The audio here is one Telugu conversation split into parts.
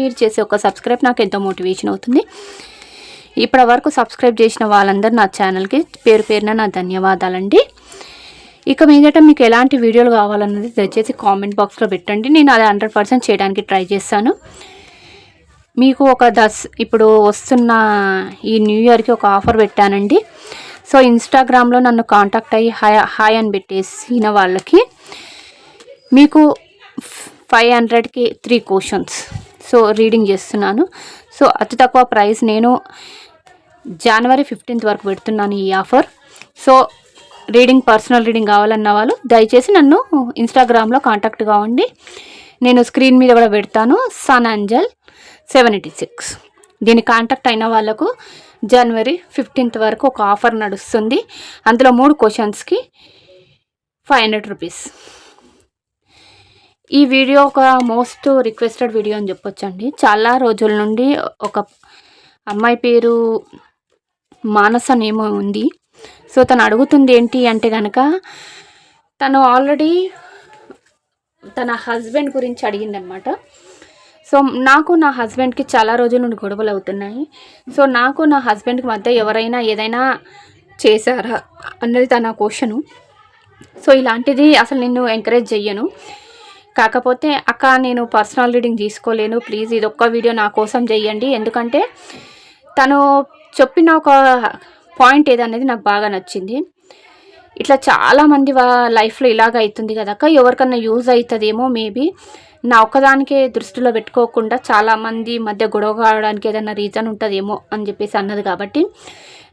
మీరు చేసే ఒక సబ్స్క్రైబ్ నాకు ఎంతో మోటివేషన్ అవుతుంది. ఇప్పటి వరకు సబ్స్క్రైబ్ చేసిన వాళ్ళందరూ నా ఛానల్కి పేరు పేరున నా ధన్యవాదాలండి. ఇక మీదట మీకు ఎలాంటి వీడియోలు కావాలన్నది దయచేసి కామెంట్ బాక్స్లో పెట్టండి. నేను అది హండ్రెడ్ పర్సెంట్ చేయడానికి ట్రై చేస్తాను. మీకు ఒక దస్ ఇప్పుడు వస్తున్న ఈ న్యూ ఇయర్కి ఒక ఆఫర్ పెట్టానండి. సో ఇన్స్టాగ్రామ్లో నన్ను కాంటాక్ట్ అయ్యి హాయ్ హాయ్ అని పెట్టేసిన వాళ్ళకి మీకు ఫైవ్ హండ్రెడ్కి త్రీ క్వశ్చన్స్. సో రీడింగ్ చేస్తున్నాను. సో అతి తక్కువ ప్రైస్ నేను జనవరి ఫిఫ్టీన్త్ వరకు పెడుతున్నాను ఈ offer so reading personal reading కావాలన్న వాళ్ళు దయచేసి నన్ను ఇన్స్టాగ్రామ్లో కాంటాక్ట్ కావండి నేను స్క్రీన్ మీద కూడా పెడతాను. సన్ అంజల్ సెవెన్ ఎయిటీ సిక్స్ దీని కాంటాక్ట్ అయిన వాళ్ళకు జనవరి ఫిఫ్టీన్త్ వరకు ఒక ఆఫర్ నడుస్తుంది. అందులో మూడు క్వశ్చన్స్కి ఫైవ్ హండ్రెడ్ రూపీస్ ఈ వీడియో ఒక మోస్ట్ రిక్వెస్టెడ్ వీడియో అని చెప్పొచ్చండి. చాలా రోజుల నుండి ఒక అమ్మాయి పేరు మానస నేమో ఉంది. సో తను అడుగుతుంది ఏంటి అంటే కనుక తను ఆల్రెడీ తన హస్బెండ్ గురించి అడిగిందనమాట. సో నాకు నా హస్బెండ్కి చాలా రోజుల నుండి గొడవలు అవుతున్నాయి. సో నాకు నా హస్బెండ్కి మధ్య ఎవరైనా ఏదైనా చేశారా అన్నది తన క్వశ్చను. సో ఇలాంటిది అసలు నిన్ను ఎంకరేజ్ చెయ్యను. కాకపోతే అక్క నేను పర్సనల్ రీడింగ్ తీసుకోలేను. ప్లీజ్ ఇది ఒక్క వీడియో నా కోసం చెయ్యండి. ఎందుకంటే తను చెప్పిన ఒక పాయింట్ ఏదనేది నాకు బాగా నచ్చింది. ఇట్లా చాలామంది వా లైఫ్లో ఇలాగ అవుతుంది కదక్క ఎవరికన్నా యూజ్ అవుతుందేమో మేబీ. నా ఒక్కదానికే దృష్టిలో పెట్టుకోకుండా చాలామంది మధ్య గొడవ కావడానికి ఏదైనా రీజన్ ఉంటుందేమో అని చెప్పేసి అన్నది కాబట్టి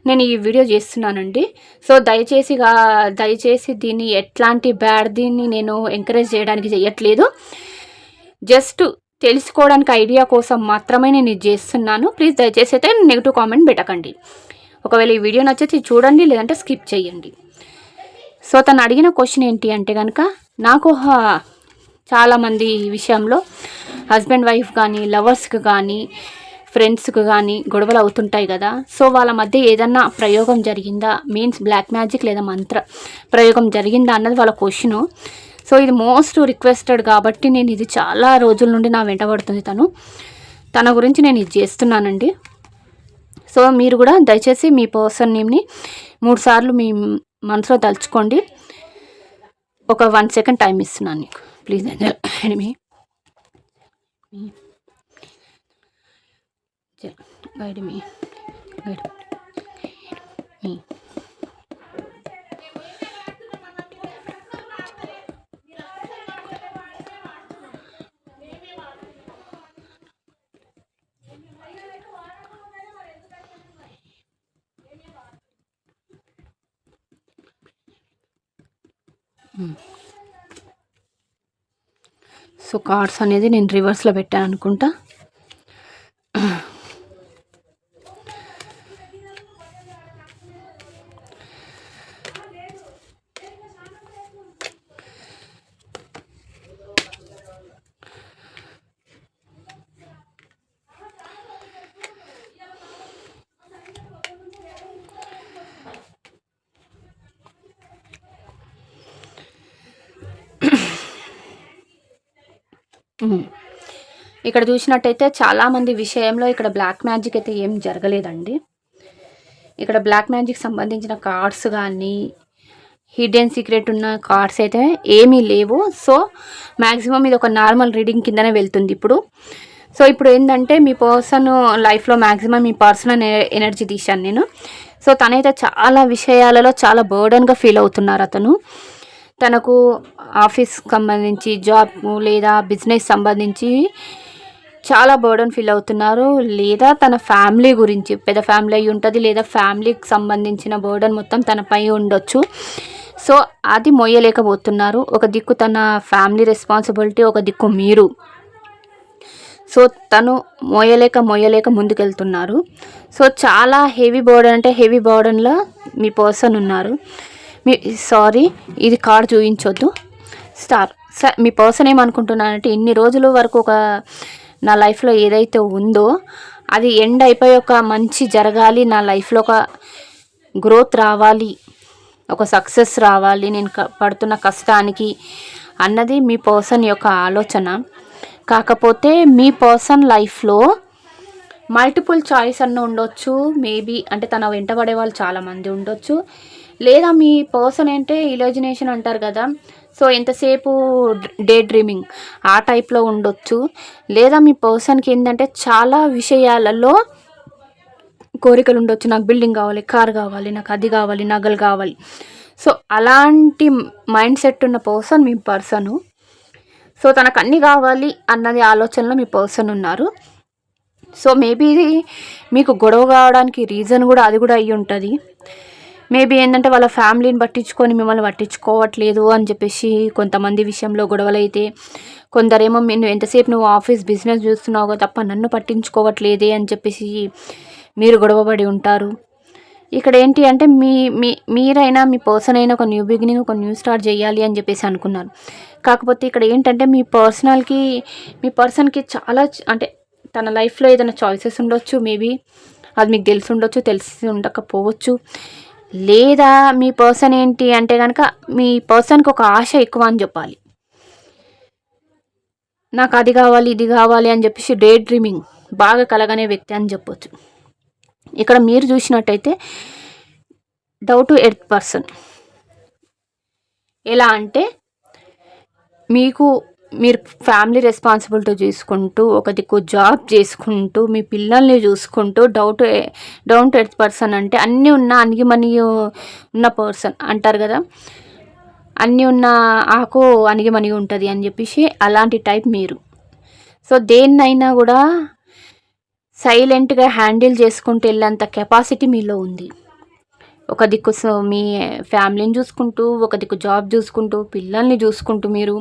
నేను ఈ వీడియో చేస్తున్నానండి. సో దయచేసి దయచేసి దీన్ని ఎట్లాంటి బ్యాడ్ దీన్ని నేను ఎంకరేజ్ చేయడానికి చేయట్లేదు జస్ట్ తెలుసుకోవడానికి ఐడియా కోసం మాత్రమే నేను ఇది చేస్తున్నాను. ప్లీజ్ దయచేసి అయితే నెగిటివ్ కామెంట్ పెట్టకండి. ఒకవేళ ఈ వీడియో నచ్చితే చూడండి లేదంటే స్కిప్ చేయండి. సో తను అడిగిన క్వశ్చన్ ఏంటి అంటే కనుక నాకు చాలామంది విషయంలో హస్బెండ్ వైఫ్ కానీ లవర్స్కి కానీ ఫ్రెండ్స్కి కానీ గొడవలు అవుతుంటాయి కదా. సో వాళ్ళ మధ్య ఏదన్నా ప్రయోగం జరిగిందా? మీన్స్ బ్లాక్ మ్యాజిక్ లేదా మంత్ర ప్రయోగం జరిగిందా అన్నది వాళ్ళ క్వశ్చను. సో ఇది మోస్ట్ రిక్వెస్టెడ్ కాబట్టి నేను ఇది చాలా రోజుల నుండి నా వెంటబడుతుంది తను. తన గురించి నేను ఇది చేస్తున్నానండి. సో మీరు కూడా దయచేసి మీ పర్సన్ నేమ్ని మూడుసార్లు మీ మనసులో తలుచుకోండి. ఒక వన్ సెకండ్ టైం ఇస్తున్నాను నీకు. Please enemy. Guide me. Guide. Me. So cards అనేది నేను రివర్స్లో పెట్టాను అనుకుంటా మ్మ్. ఇక్కడ చూసినట్టయితే చాలామంది విషయంలో ఇక్కడ బ్లాక్ మ్యాజిక్ అయితే ఏం జరగలేదండి. ఇక్కడ బ్లాక్ మ్యాజిక్ సంబంధించిన కార్డ్స్ కానీ హిడెన్ సీక్రెట్ ఉన్న కార్డ్స్ అయితే ఏమీ లేవు. సో మ్యాక్సిమం ఇది ఒక నార్మల్ రీడింగ్ కిందనే వెళ్తుంది ఇప్పుడు. సో ఇప్పుడు ఏంటంటే మీ పర్సన్ లైఫ్లో మ్యాక్సిమం మీ పర్సనల్ ఎనర్జీ తీశాను నేను. సో తనైతే చాలా విషయాలలో చాలా బర్డన్గా ఫీల్ అవుతున్నారు అతను. తనకు ఆఫీస్ సంబంధించి జాబ్ లేదా బిజినెస్ సంబంధించి చాలా బర్డన్ ఫీల్ అవుతున్నారు. లేదా తన ఫ్యామిలీ గురించి పెద్ద ఫ్యామిలీ అయి ఉంటుంది లేదా ఫ్యామిలీకి సంబంధించిన బర్డన్ మొత్తం తనపై ఉండొచ్చు. సో అది మొయ్యలేకపోతున్నారు. ఒక దిక్కు తన ఫ్యామిలీ రెస్పాన్సిబిలిటీ ఒక దిక్కు మీరు. సో తను మోయలేక మోయలేక ముందుకెళ్తున్నారు. సో చాలా హెవీ బర్డన్ అంటే హెవీ బర్డన్లో మీ పర్సన్ ఉన్నారు. మీ సారీ ఇది కార్డ్ చూపించొద్దు స్టార్ సార్ మీ పర్సన్ ఏమనుకుంటున్నానంటే ఇన్ని రోజుల వరకు ఒక నా లైఫ్లో ఏదైతే ఉందో అది ఎండ్ అయిపోయి ఒక మంచి జరగాలి నా లైఫ్లో ఒక గ్రోత్ రావాలి ఒక సక్సెస్ రావాలి నేను క- పడుతున్న కష్టానికి అన్నది మీ పర్సన్ యొక్క ఆలోచన. కాకపోతే మీ పర్సన్ లైఫ్లో మల్టిపుల్ చాయిస్ అన్న ఉండొచ్చు మేబీ అంటే తన వెంటబడే వాళ్ళు చాలామంది ఉండొచ్చు. లేదా మీ పర్సన్ అంటే ఇలాజినేషన్ అంటారు కదా. సో ఎంతసేపు డే డ్రీమింగ్ ఆ టైప్లో ఉండొచ్చు. లేదా మీ పర్సన్కి ఏంటంటే చాలా విషయాలలో కోరికలు ఉండొచ్చు. నాకు బిల్డింగ్ కావాలి కార్ కావాలి నాకు అది కావాలి నగలు కావాలి. సో అలాంటి మైండ్ సెట్ ఉన్న పర్సన్ మీ పర్సను సో తనకు అన్నీ కావాలి అన్నది ఆలోచనలో మీ పర్సన్ ఉన్నారు. సో మేబీ మీకు గొడవ కావడానికి రీజన్ కూడా అది కూడా అయ్యి ఉంటుంది మేబీ ఏంటంటే వాళ్ళ ఫ్యామిలీని పట్టించుకొని మిమ్మల్ని పట్టించుకోవట్లేదు అని చెప్పేసి కొంతమంది విషయంలో గొడవలు అయితే కొందరేమో నేను ఎంతసేపు నువ్వు ఆఫీస్ బిజినెస్ చూస్తున్నావు తప్ప నన్ను పట్టించుకోవట్లేదే అని చెప్పేసి మీరు గొడవపడి ఉంటారు. ఇక్కడ ఏంటి అంటే మీ మీ మీరైనా మీ పర్సన్ అయినా ఒక న్యూ బిగినింగ్ ఒక న్యూ స్టార్ట్ చేయాలి అని చెప్పేసి అనుకున్నారు. కాకపోతే ఇక్కడ ఏంటంటే మీ పర్సనల్కి మీ పర్సన్కి చాలా అంటే తన లైఫ్లో ఏదైనా చాయిసెస్ ఉండొచ్చు మేబీ అది మీకు తెలిసి ఉండొచ్చు తెలిసి ఉండకపోవచ్చు. లేదా మీ పర్సన్ ఏంటి అంటే కనుక మీ పర్సన్కి ఒక ఆశ ఎక్కువ అని చెప్పాలి. నాకు అది కావాలి ఇది కావాలి అని చెప్పేసి డే డ్రీమింగ్ బాగా కలగనే వ్యక్తి అని చెప్పొచ్చు. ఇక్కడ మీరు చూసినట్టయితే డౌట్ టు ఎర్త్ పర్సన్ ఎలా అంటే మీకు మీరు ఫ్యామిలీ రెస్పాన్సిబిలిటీ చూసుకుంటూ ఒక దిక్కు జాబ్ చేసుకుంటూ మీ పిల్లల్ని చూసుకుంటూ doubt down to earth person అంటే అన్నీ ఉన్న అన్ని మనీ ఉన్న పర్సన్ అంటారు కదా. అన్నీ ఉన్న ఆకు అణిగిమణి ఉంటుంది అని చెప్పేసి అలాంటి టైప్ మీరు. సో దేన్నైనా కూడా సైలెంట్గా హ్యాండిల్ చేసుకుంటూ వెళ్ళేంత కెపాసిటీ మీలో ఉంది. ఒక దిక్కు మీ ఫ్యామిలీని చూసుకుంటూ ఒక దిక్కు జాబ్ చూసుకుంటూ పిల్లల్ని చూసుకుంటూ మీరు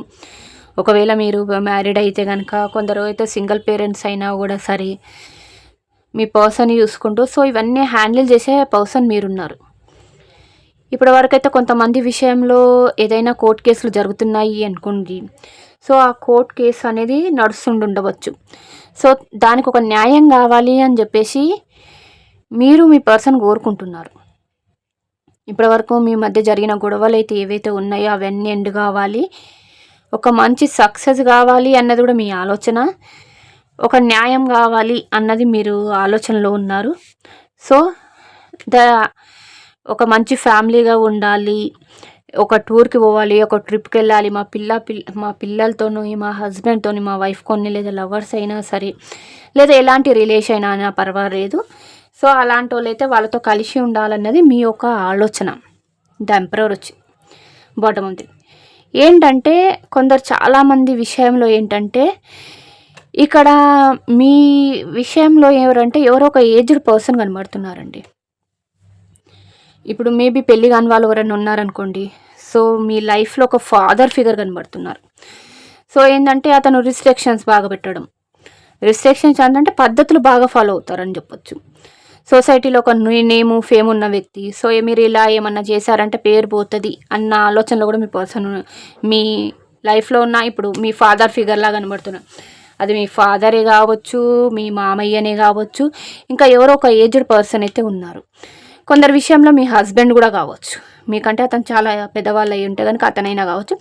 ఒకవేళ మీరు మ్యారీడ్ అయితే కనుక కొందరు అయితే సింగిల్ పేరెంట్స్ అయినా కూడా సరే మీ పర్సన్ చూసుకుంటూ సో ఇవన్నీ హ్యాండిల్ చేసే పర్సన్ మీరున్నారు. ఇప్పటి వరకైతే కొంతమంది విషయంలో ఏదైనా కోర్టు కేసులు జరుగుతున్నాయి అనుకోండి సో ఆ కోర్ట్ కేసు అనేది నడుస్తుండి ఉండవచ్చు. సో దానికి ఒక న్యాయం కావాలి అని చెప్పేసి మీరు మీ పర్సన్ కోరుకుంటున్నారు. ఇప్పటివరకు మీ మధ్య జరిగిన గొడవలు అయితే ఏవైతే ఉన్నాయో అవన్నీ ఎండ్ కావాలి. ఒక మంచి సక్సెస్ కావాలి అన్నది కూడా మీ ఆలోచన. ఒక న్యాయం కావాలి అన్నది మీరు ఆలోచనలో ఉన్నారు. సో ద ఒక మంచి ఫ్యామిలీగా ఉండాలి ఒక టూర్కి పోవాలి ఒక ట్రిప్కి వెళ్ళాలి. మా పిల్ల పిల్ల మా పిల్లలతోనూ మా హస్బెండ్తో మా వైఫ్ కొన్ని లేదా లవర్స్ అయినా సరే లేదా ఎలాంటి రిలేషన్ అయినా అయినా పర్వాలేదు. సో అలాంటి వాళ్ళు అయితే వాళ్ళతో కలిసి ఉండాలన్నది మీ యొక్క ఆలోచన. ద వచ్చి బాటమ్ ఉంది ఏంటంటే కొందరు చాలామంది విషయంలో ఏంటంటే ఇక్కడ మీ విషయంలో ఎవరంటే ఎవరో ఒక ఏజ్డ్ పర్సన్ కనబడుతున్నారండి. ఇప్పుడు మేబీ పెళ్ళి కాని వాళ్ళు ఎవరైనా ఉన్నారనుకోండి సో మీ లైఫ్లో ఒక ఫాదర్ ఫిగర్ కనబడుతున్నారు. సో ఏంటంటే అతను రిస్ట్రిక్షన్స్ బాగా పెట్టడం. రిస్ట్రిక్షన్స్ అంటే పద్ధతులు బాగా ఫాలో అవుతారని చెప్పొచ్చు. సొసైటీలో ఒక నేము ఫేమ్ ఉన్న వ్యక్తి. సో మీరు ఇలా ఏమన్నా చేశారంటే పేరు పోతుంది అన్న ఆలోచనలో కూడా మీ పర్సన్ మీ లైఫ్లో ఉన్న ఇప్పుడు మీ ఫాదర్ ఫిగర్లా కనబడుతున్నారు అది మీ ఫాదరే కావచ్చు మీ మామయ్యనే కావచ్చు ఇంకా ఎవరో ఒక ఏజ్డ్ పర్సన్ అయితే ఉన్నారు. కొందరి విషయంలో మీ హస్బెండ్ కూడా కావచ్చు. మీకంటే అతను చాలా పెద్దవాళ్ళు అయి ఉంటే కనుక అతనైనా కావచ్చు.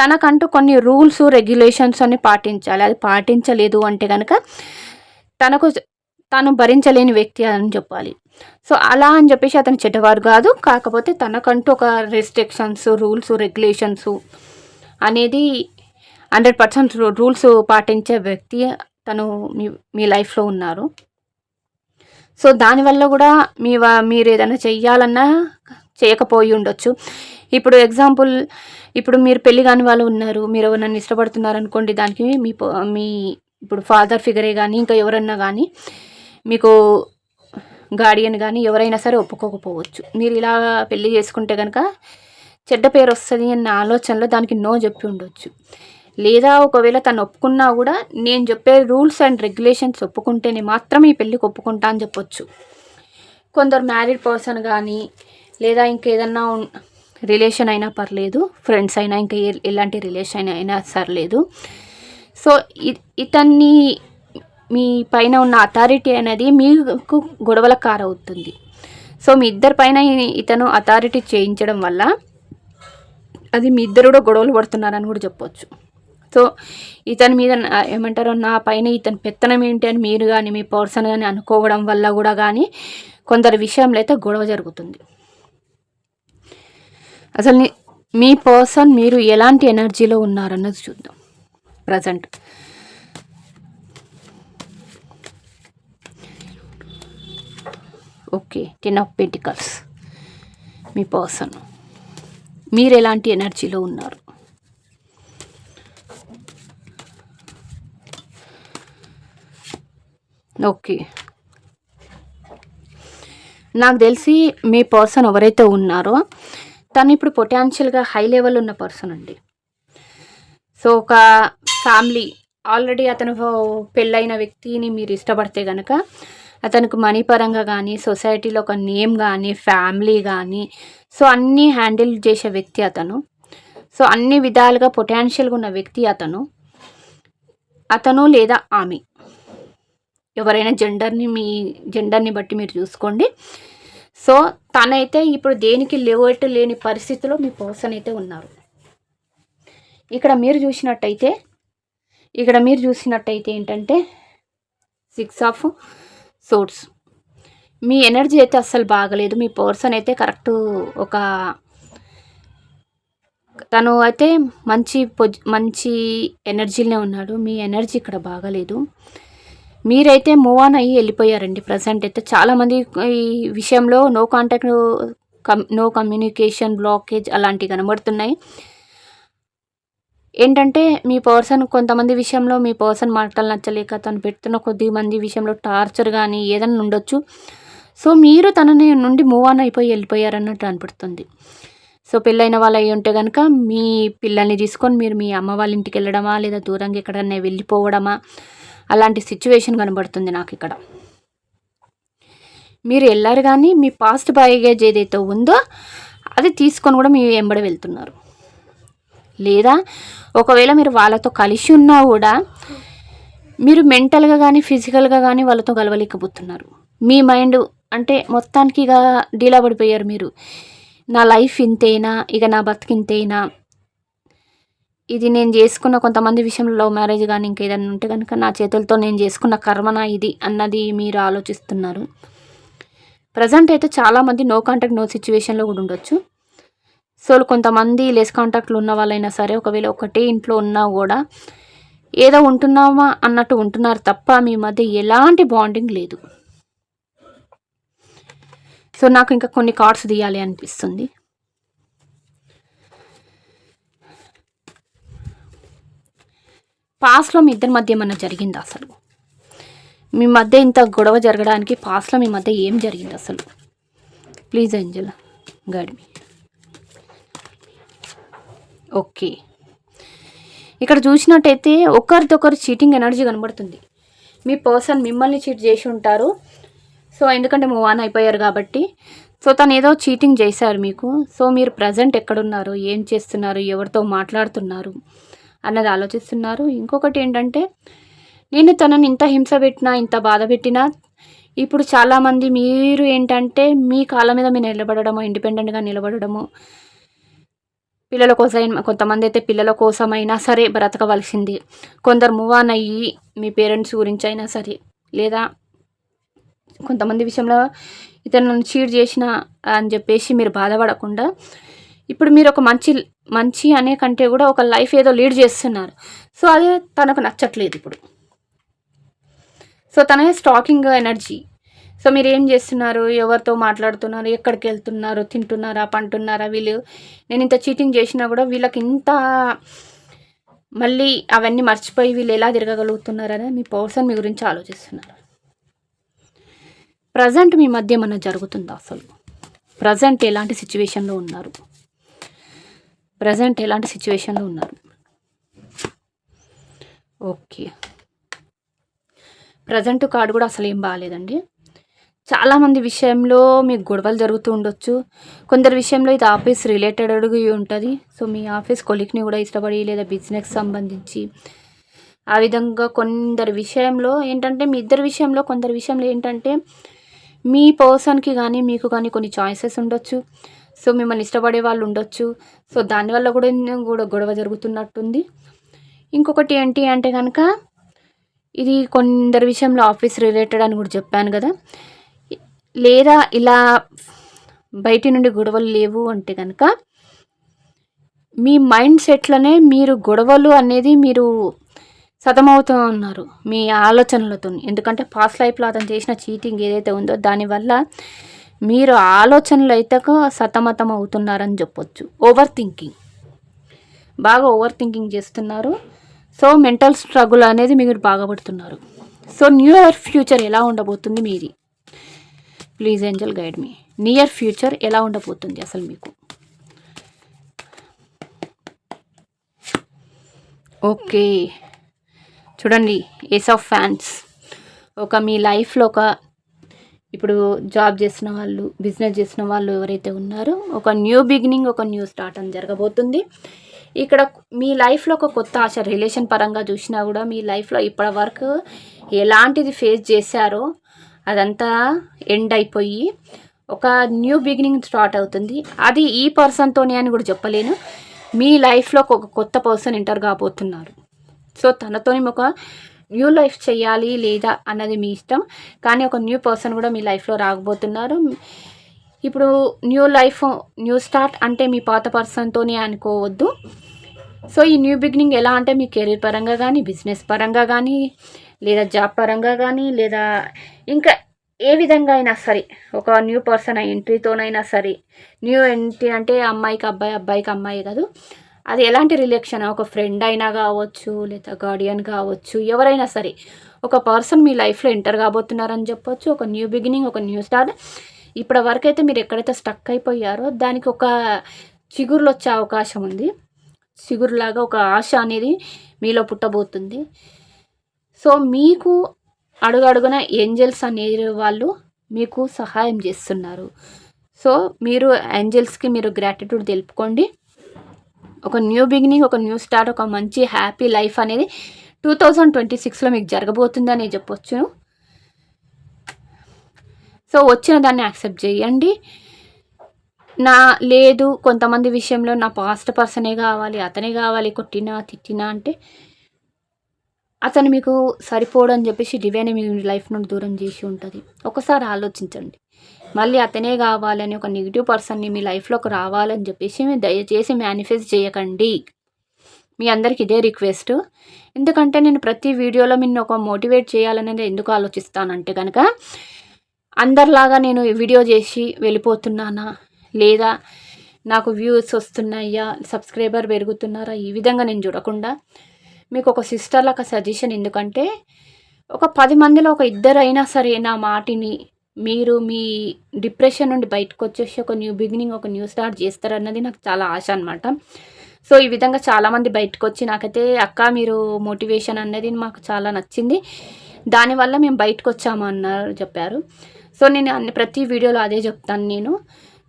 తనకంటూ కొన్ని రూల్స్ రెగ్యులేషన్స్ అన్ని పాటించాలి. అది పాటించలేదు అంటే కనుక తనకు తను భరించలేని వ్యక్తి అని చెప్పాలి. సో అలా అని చెప్పేసి అతను చెడ్డవారు కాదు. కాకపోతే తనకంటూ ఒక రెస్ట్రిక్షన్స్ రూల్స్ రెగ్యులేషన్స్ అనేది హండ్రెడ్ పర్సెంట్ రూల్స్ పాటించే వ్యక్తి తను మీ మీ లైఫ్లో ఉన్నారు. సో దానివల్ల కూడా మీ మీరు ఏదైనా చెయ్యాలన్నా చేయకపోయి ఉండొచ్చు. ఇప్పుడు ఎగ్జాంపుల్ ఇప్పుడు మీరు పెళ్ళి కాని వాళ్ళు ఉన్నారు. మీరు ఎవరన్నా ఇష్టపడుతున్నారు అనుకోండి దానికి మీ మీ ఇప్పుడు ఫాదర్ ఫిగరే కానీ ఇంకా ఎవరన్నా కానీ మీకు గార్డియన్ కానీ ఎవరైనా సరే ఒప్పుకోకపోవచ్చు. మీరు ఇలా పెళ్ళి చేసుకుంటే కనుక చెడ్డ పేరు వస్తుంది అన్న ఆలోచనలో దానికి నో చెప్పి ఉండొచ్చు. లేదా ఒకవేళ తను ఒప్పుకున్నా కూడా నేను చెప్పే రూల్స్ అండ్ రెగ్యులేషన్స్ ఒప్పుకుంటేనే మాత్రం ఈ పెళ్ళికి ఒప్పుకుంటా అని చెప్పొచ్చు. కొందరు మ్యారీడ్ పర్సన్ కానీ లేదా ఇంకేదన్నా రిలేషన్ అయినా పర్లేదు ఫ్రెండ్స్ అయినా ఇంకా ఎలాంటి రిలేషన్ అయినా సర్లేదు. సో ఇతన్ని మీ పైన ఉన్న అథారిటీ అనేది మీకు గొడవల కారవుతుంది. సో మీ ఇద్దరి పైన ఇతను అథారిటీ చేయించడం వల్ల అది మీ ఇద్దరు కూడా గొడవలు పడుతున్నారని కూడా చెప్పొచ్చు. సో ఇతని మీద ఏమంటారు నా పైన ఇతని పెత్తనం ఏంటి అని మీరు కానీ మీ పర్సన్ కానీ అనుకోవడం వల్ల కూడా కానీ కొందరి విషయంలో అయితే గొడవ జరుగుతుంది. అసలు మీ పర్సన్ మీరు ఎలాంటి ఎనర్జీలో ఉన్నారన్నది చూద్దాం. Present okay ten of pentacles. Me person. మీరు ఎలాంటి ఎనర్జీలో ఉన్నారు? ఓకే. నాకు తెలిసి మీ పర్సన్ ఎవరైతే ఉన్నారో తను ఇప్పుడు పొటాన్షియల్గా హై లెవెల్ ఉన్న పర్సన్ అండి. సో ఒక ఫ్యామిలీ ఆల్రెడీ అతను పెళ్ళైన వ్యక్తిని మీరు ఇష్టపడితే కనుక అతనికి మనీ పరంగా కానీ సొసైటీలో ఒక నేమ్ కానీ ఫ్యామిలీ కానీ సో అన్నీ హ్యాండిల్ చేసే వ్యక్తి అతను. సో అన్ని విధాలుగా పొటాన్షియల్గా ఉన్న వ్యక్తి అతను. అతను లేదా ఆమె. ఎవరైనా జెండర్ని మీ జెండర్ని బట్టి మీరు చూసుకోండి. సో తనైతే ఇప్పుడు దేనికి లేవట్టు లేని పరిస్థితిలో మీ పర్సన్ అయితే ఉన్నారు. ఇక్కడ మీరు చూసినట్టయితే ఇక్కడ మీరు చూసినట్టయితే ఏంటంటే సిక్స్ ఆఫ్ సోర్స్. మీ ఎనర్జీ అయితే అస్సలు బాగలేదు మీ పర్సన్ అయితే కరెక్ట్ ఒక తను అయితే మంచి పొజ్ మంచి ఎనర్జీలోనే ఉన్నాడు మీ ఎనర్జీ ఇక్కడ బాగలేదు. మీరైతే మూవ్ ఆన్ అయ్యి వెళ్ళిపోయారండి ప్రజెంట్ అయితే. చాలామంది ఈ విషయంలో no contact cum no communication blockage అలాంటివి కనబడుతున్నాయి. ఏంటంటే మీ పర్సన్ కొంతమంది విషయంలో మీ పర్సన్ మాటలు నచ్చలేక తను పెడుతున్న కొద్ది మంది విషయంలో టార్చర్ కానీ ఏదైనా ఉండొచ్చు. సో మీరు తనని నుండి మూవ్ ఆన్ అయిపోయి వెళ్ళిపోయారన్నట్టు అనిపిస్తుంది. సో పెళ్ళైన వాళ్ళు అయి ఉంటే కనుక మీ పిల్లల్ని తీసుకొని మీరు మీ అమ్మ వాళ్ళ ఇంటికి వెళ్ళడమా లేదా దూరంగా ఎక్కడన్నా వెళ్ళిపోవడమా? అలాంటి సిచ్యువేషన్ కనబడుతుంది నాకు ఇక్కడ. మీరు వెళ్ళారు కానీ మీ పాస్ట్ బ్యాగేజ్ ఏదైతే ఉందో అది తీసుకొని కూడా మీ వెంబడి వెళ్తున్నారు. లేదా ఒకవేళ మీరు వాళ్ళతో కలిసి ఉన్నా కూడా మీరు మెంటల్గా కానీ ఫిజికల్గా కానీ వాళ్ళతో కలవలేకపోతున్నారు. మీ మైండ్ అంటే మొత్తానికి ఇక డీలా పడిపోయారు మీరు. నా లైఫ్ ఇంతేనా? ఇక నా బతికింతేనా ఇది నేను చేసుకున్న కొంతమంది విషయంలో లవ్ మ్యారేజ్ కానీ ఇంకేదైనా ఉంటే కనుక నా చేతులతో నేను చేసుకున్న కర్మనా ఇది అన్నది మీరు ఆలోచిస్తున్నారు. ప్రజెంట్ అయితే చాలామంది నో కాంటాక్ట్ నో సిచ్యువేషన్లో కూడా ఉండొచ్చు. సో కొంతమంది లెస్ కాంటాక్ట్లు ఉన్న వాళ్ళైనా సరే ఒకవేళ ఒకటే ఇంట్లో ఉన్నా కూడా ఏదో ఉంటున్నామా అన్నట్టు ఉంటున్నారు తప్ప మీ మధ్య ఎలాంటి బాండింగ్ లేదు. సో నాకు ఇంకా కొన్ని కార్డ్స్ తీయాలి అనిపిస్తుంది. పాస్ట్లో మీ ఇద్దరి మధ్య ఏమన్నా జరిగిందా అసలు? మీ మధ్య ఇంత గొడవ జరగడానికి పాస్ట్లో మీ మధ్య ఏం జరిగింది అసలు? Please angel guide me okay. ఇక్కడ చూసినట్టయితే ఒకరిదొకరు చీటింగ్ ఎనర్జీ కనబడుతుంది. మీ పర్సన్ మిమ్మల్ని చీట్ చేసి ఉంటారు. సో ఎందుకంటే మూవ్ ఆన్ అయిపోయారు కాబట్టి. సో తను ఏదో చీటింగ్ చేశారు మీకు. సో మీరు ప్రజెంట్ ఎక్కడున్నారు? ఏం చేస్తున్నారు? ఎవరితో మాట్లాడుతున్నారు? అన్నది ఆలోచిస్తున్నారు. ఇంకొకటి ఏంటంటే నేను తనని ఇంత హింస పెట్టినా ఇంత బాధ పెట్టినా ఇప్పుడు చాలామంది మీరు ఏంటంటే మీ కాళ్ళ మీద మీరు నిలబడడము ఇండిపెండెంట్గా నిలబడడము పిల్లల కోసం కొంతమంది అయితే పిల్లల కోసమైనా సరే బ్రతకవలసింది. కొందరు మూవ్ ఆన్ అయ్యి మీ పేరెంట్స్ గురించి అయినా సరే లేదా కొంతమంది విషయంలో ఇతను నన్ను చీట్ చేసిన అని చెప్పేసి మీరు బాధపడకుండా ఇప్పుడు మీరు ఒక మంచి మంచి అనే కంటే కూడా ఒక లైఫ్ ఏదో లీడ్ చేస్తున్నారు. సో అదే తనకు నచ్చట్లేదు ఇప్పుడు. సో తనే స్టాకింగ్ ఎనర్జీ సో మీరు ఏం చేస్తున్నారు? ఎవరితో మాట్లాడుతున్నారు? ఎక్కడికి వెళ్తున్నారు? తింటున్నారా? పంటున్నారా వీళ్ళు నేను ఇంత చీటింగ్ చేసినా కూడా వీళ్ళకి ఇంత మళ్ళీ అవన్నీ మర్చిపోయి వీళ్ళు ఎలా తిరగగలుగుతున్నారని మీ పర్సన్ మీ గురించి ఆలోచిస్తున్నారు. ప్రజెంట్ మీ మధ్య ఏమన్నా జరుగుతుందా అసలు? ప్రజెంట్ ఎలాంటి సిచ్యువేషన్లో ఉన్నారు? ప్రజెంట్ ఎలాంటి సిచ్యువేషన్లో ఉన్నారు? ఓకే. ప్రజెంట్ కార్డు కూడా అసలు ఏం బాగాలేదండి. చాలామంది విషయంలో మీకు గొడవలు జరుగుతూ ఉండొచ్చు. కొందరి విషయంలో ఇది ఆఫీస్ రిలేటెడ్ అడుగు ఉంటుంది. సో మీ ఆఫీస్ కొలిక్ని కూడా ఇష్టపడి లేదా బిజినెస్ సంబంధించి. ఆ విధంగా కొందరి విషయంలో ఏంటంటే మీ ఇద్దరి విషయంలో కొందరి విషయంలో ఏంటంటే మీ పర్సన్కి కానీ మీకు కానీ కొన్ని చాయిసెస్ ఉండొచ్చు. సో మిమ్మల్ని ఇష్టపడే వాళ్ళు ఉండొచ్చు. సో దానివల్ల కూడా కూడా గొడవ జరుగుతున్నట్టుంది. ఇంకొకటి ఏంటి అంటే కనుక ఇది కొందరి విషయంలో ఆఫీస్ రిలేటెడ్ అని కూడా చెప్పాను కదా. లేదా ఇలా బయటి నుండి గొడవలు లేవు అంటే కనుక మీ మైండ్ సెట్లోనే మీరు గొడవలు అనేది మీరు సతమవుతూ ఉన్నారు మీ ఆలోచనలతో. ఎందుకంటే పాస్ట్ లైఫ్లో అతను చేసిన చీటింగ్ ఏదైతే ఉందో దానివల్ల మీరు ఆలోచనలు అయితే సతమతం అవుతున్నారని చెప్పొచ్చు. Over thinking. బాగా ఓవర్ థింకింగ్ చేస్తున్నారు. సో మెంటల్ స్ట్రగుల్ అనేది మీరు బాగా పడుతున్నారు. సో న్యూ ఇయర్ ఫ్యూచర్ ఎలా ఉండబోతుంది మీది? Please angel guide me. Near future ఎలా ఉండబోతుంది అసలు మీకు? ఓకే. చూడండి ఏస్ ఆఫ్ ఫ్యాన్స్ ఒక మీ లైఫ్లో ఒక ఇప్పుడు జాబ్ చేసిన వాళ్ళు బిజినెస్ చేసిన వాళ్ళు ఎవరైతే ఉన్నారో ఒక న్యూ బిగినింగ్ ఒక న్యూ స్టార్ట్ అని జరగబోతుంది. ఇక్కడ మీ లైఫ్లో ఒక కొత్త ఆశ రిలేషన్ పరంగా చూసినా కూడా మీ లైఫ్లో ఇప్పటి వరకు ఎలాంటిది ఫేస్ చేశారో అదంతా ఎండ్ అయిపోయి ఒక న్యూ బిగినింగ్ స్టార్ట్ అవుతుంది. అది ఈ పర్సన్తోనే అని కూడా చెప్పలేను. మీ లైఫ్లో ఒక కొత్త పర్సన్ ఎంటర్ కాబోతున్నారు. సో తనతోని ఒక న్యూ లైఫ్ చేయాలి లేదా అన్నది మీ ఇష్టం. కానీ ఒక న్యూ పర్సన్ కూడా మీ లైఫ్లో రాకపోతున్నారు. ఇప్పుడు న్యూ లైఫ్ న్యూ స్టార్ట్ అంటే మీ పాత పర్సన్తోనే అనుకోవద్దు. సో ఈ న్యూ బిగినింగ్ ఎలా అంటే మీ కెరీర్ పరంగా కానీ బిజినెస్ పరంగా కానీ లేదా జాబ్ పరంగా కానీ లేదా ఇంకా ఏ విధంగా అయినా సరే ఒక న్యూ పర్సన్ ఎంట్రీతోనైనా సరే న్యూ ఎంట్రీ అంటే అమ్మాయికి అబ్బాయి అబ్బాయికి అమ్మాయి కాదు. అది ఎలాంటి రిలేషన్ ఒక ఫ్రెండ్ అయినా కావచ్చు లేదా గార్డియన్ కావచ్చు ఎవరైనా సరే ఒక పర్సన్ మీ లైఫ్లో ఎంటర్ కాబోతున్నారని చెప్పొచ్చు. ఒక న్యూ బిగినింగ్ ఒక న్యూ స్టార్ట్ ఇప్పటి వరకు అయితే మీరు ఎక్కడైతే స్టక్ అయిపోయారో దానికి ఒక చిగురులు వచ్చే అవకాశం ఉంది. చిగురులాగా ఒక ఆశ అనేది మీలో పుట్టబోతుంది. సో మీకు అడుగడుగున ఏంజల్స్ అనే వాళ్ళు మీకు సహాయం చేస్తున్నారు. సో మీరు ఏంజల్స్కి మీరు గ్రాటిట్యూడ్ తెలుపుకోండి. ఒక న్యూ బిగినింగ్ ఒక న్యూ స్టార్ట్ ఒక మంచి హ్యాపీ లైఫ్ అనేది టూ థౌజండ్ ట్వంటీ సిక్స్లో మీకు జరగబోతుందని చెప్పొచ్చు. సో వచ్చిన దాన్ని యాక్సెప్ట్ చేయండి. నా లేదు కొంతమంది విషయంలో నా పాస్ట్ పర్సనే కావాలి అతనే కావాలి కొట్టినా తిట్టినా అంటే అతను మీకు సరిపోడు అని చెప్పేసి డివైన్ మీ లైఫ్ నుండి దూరం చేసి ఉంటుంది. ఒకసారి ఆలోచించండి. మళ్ళీ అతనే కావాలని ఒక నెగిటివ్ పర్సన్ని మీ లైఫ్లోకి రావాలని చెప్పేసి దయచేసి మేనిఫెస్ట్ చేయకండి. మీ అందరికి ఇదే రిక్వెస్ట్ ఎందుకంటే నేను ప్రతి వీడియోలో నిన్ను ఒక మోటివేట్ చేయాలనేది ఎందుకు ఆలోచిస్తానంటే కనుక అందరిలాగా నేను వీడియో చేసి వెళ్ళిపోతున్నానా? లేదా నాకు వ్యూస్ వస్తున్నాయా? సబ్స్క్రైబర్ పెరుగుతున్నారా? ఈ విధంగా నేను చూడకుండా మీకు ఒక సిస్టర్ లాగా సజెషన్ ఎందుకంటే ఒక పది మందిలో ఒక ఇద్దరు అయినా సరే నా మాటిని మీరు మీ డిప్రెషన్ నుండి బయటకు వచ్చేసి ఒక న్యూ బిగినింగ్ ఒక న్యూ స్టార్ట్ చేస్తారన్నది నాకు చాలా ఆశ అనమాట సో ఈ విధంగా చాలామంది బయటకు వచ్చి నాకైతే అక్క మీరు మోటివేషన్ అన్నది మాకు చాలా నచ్చింది. దానివల్ల మేము బయటకు వచ్చాము అన్నారు చెప్పారు. సో నేను అన్ని ప్రతి వీడియోలో అదే చెప్తాను నేను.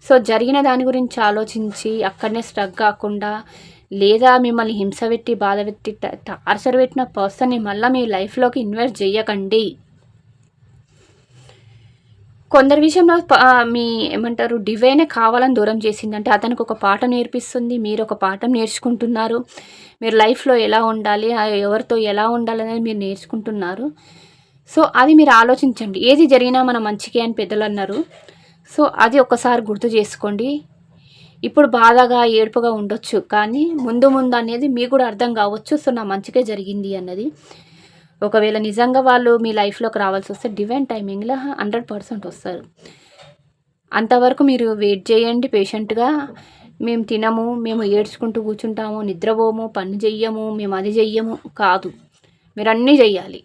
సో జరిగిన దాని గురించి ఆలోచించి అక్కడనే స్ట్రక్ కాకుండా లేదా మిమ్మల్ని హింస పెట్టి బాధ పెట్టి టార్చర్ పెట్టిన పర్సన్ని మళ్ళీ మీ లైఫ్లోకి ఇన్వెస్ట్ చేయకండి. కొందరి విషయంలో మీ ఏమంటారు డివైనే కావాలని దూరం చేసిందంటే అతనికి ఒక పాఠం నేర్పిస్తుంది మీరు ఒక పాఠం నేర్చుకుంటున్నారు. మీరు లైఫ్లో ఎలా ఉండాలి ఎవరితో ఎలా ఉండాలి అనేది మీరు నేర్చుకుంటున్నారు. సో అది మీరు ఆలోచించండి. ఏది జరిగినా మన మంచికే అని పెద్దలు అన్నారు. సో అది ఒకసారి గుర్తు చేసుకోండి. ఇప్పుడు బాధగా ఏడుపుగా ఉండొచ్చు. కానీ ముందు ముందు అనేది మీకు కూడా అర్థం కావచ్చు. సో నా మంచిగా జరిగింది అన్నది. ఒకవేళ నిజంగా వాళ్ళు మీ లైఫ్లోకి రావాల్సి వస్తే డివైన్ టైమింగ్లో హండ్రెడ్ పర్సెంట్ వస్తారు. అంతవరకు మీరు వెయిట్ చేయండి పేషెంట్గా. మేము తినము మేము ఏడ్చుకుంటూ కూర్చుంటాము నిద్రపోము పని చెయ్యము మేము అది చెయ్యము కాదు. మీరు అన్నీ చెయ్యాలి.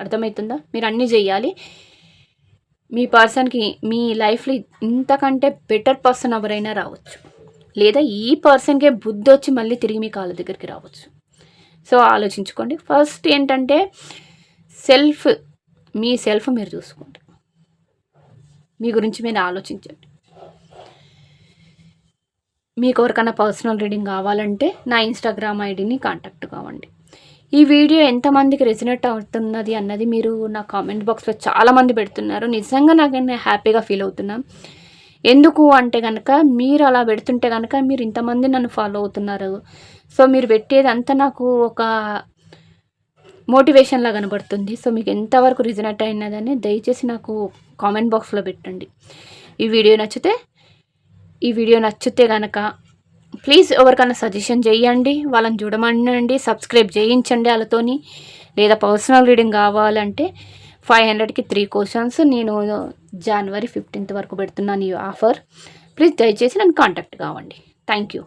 అర్థమవుతుందా? మీరు అన్నీ చెయ్యాలి. మీ పర్సన్కి మీ లైఫ్లో ఇంతకంటే బెటర్ పర్సన్ ఎవరైనా రావచ్చు. లేదా ఈ పర్సన్కే బుద్ధి వచ్చి మళ్ళీ తిరిగి మీ కాళ్ళ దగ్గరికి రావచ్చు. సో ఆలోచించుకోండి. ఫస్ట్ ఏంటంటే సెల్ఫ్ మీ సెల్ఫ్ మీరు చూసుకోండి. మీ గురించి మీరు ఆలోచించండి. మీకు ఎవరికైనా పర్సనల్ రీడింగ్ కావాలంటే నా ఇన్స్టాగ్రామ్ ఐడిని కాంటాక్ట్ కావండి. ఈ వీడియో ఎంతమందికి రెసినేట్ అవుతున్నది అన్నది మీరు నా కామెంట్ బాక్స్లో చాలామంది పెడుతున్నారు. నిజంగా నాకు నేను హ్యాపీగా ఫీల్ అవుతున్నాను ఎందుకు అంటే కనుక మీరు అలా పెడుతుంటే కనుక మీరు ఇంతమంది నన్ను ఫాలో అవుతున్నారు. సో మీరు పెట్టేదంతా నాకు ఒక మోటివేషన్లా కనబడుతుంది. సో మీకు ఎంతవరకు రిజనెట్ అయినదని దయచేసి నాకు కామెంట్ బాక్స్లో పెట్టండి. ఈ వీడియో నచ్చితే ఈ వీడియో నచ్చితే కనుక ప్లీజ్ ఎవరికైనా సజెషన్ చేయండి వాళ్ళని చూడమనండి సబ్స్క్రైబ్ చేయించండి వాళ్ళతోని. లేదా పర్సనల్ రీడింగ్ కావాలంటే ఫైవ్ హండ్రెడ్కి త్రీ క్వశ్చన్స్ నేను జనవరి ఫిఫ్టీన్త్ వరకు పెడుతున్నాను ఈ ఆఫర్ ప్లీజ్ దయచేసి నన్ను కాంటాక్ట్ కావండి. Thank you